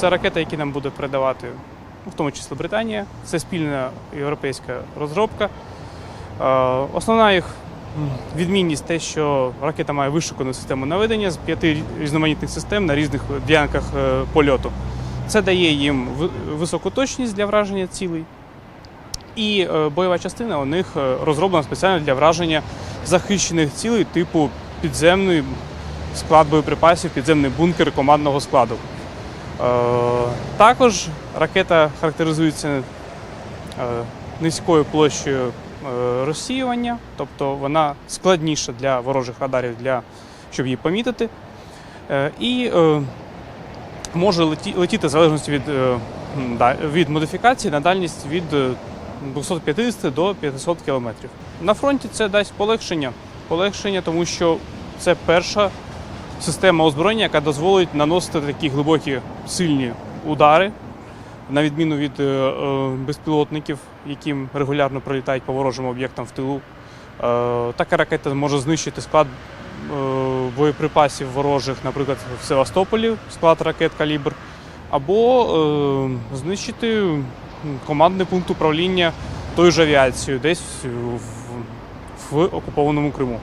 Це ракета, які нам буде передавати, в тому числі Британія. Це спільна європейська розробка. Е, Основна їх відмінність те, що ракета має вишукану систему наведення з п'яти різноманітних систем на різних ділянках е, польоту. Це дає їм високу точність для враження цілей. І е, бойова частина у них розроблена спеціально для враження захищених цілей типу підземний склад боєприпасів, підземний бункер командного складу. Е, Також ракета характеризується е, низькою площею е, розсіювання, тобто вона складніша для ворожих радарів, для, щоб її помітити. І може леті- летіти в залежності від, від модифікації на дальність від е, 250 до 500 кілометрів. На фронті це дасть полегшення. Полегшення, тому що це перша система озброєння, яка дозволить наносити такі глибокі сильні удари, на відміну від е, е, безпілотників, які регулярно пролітають по ворожим об'єктам в тилу. Е, Така ракета може знищити склад боєприпасів ворожих, наприклад, в Севастополі, склад ракет калібр, або знищити командний пункт управління тою ж авіацією, десь в окупованому Криму.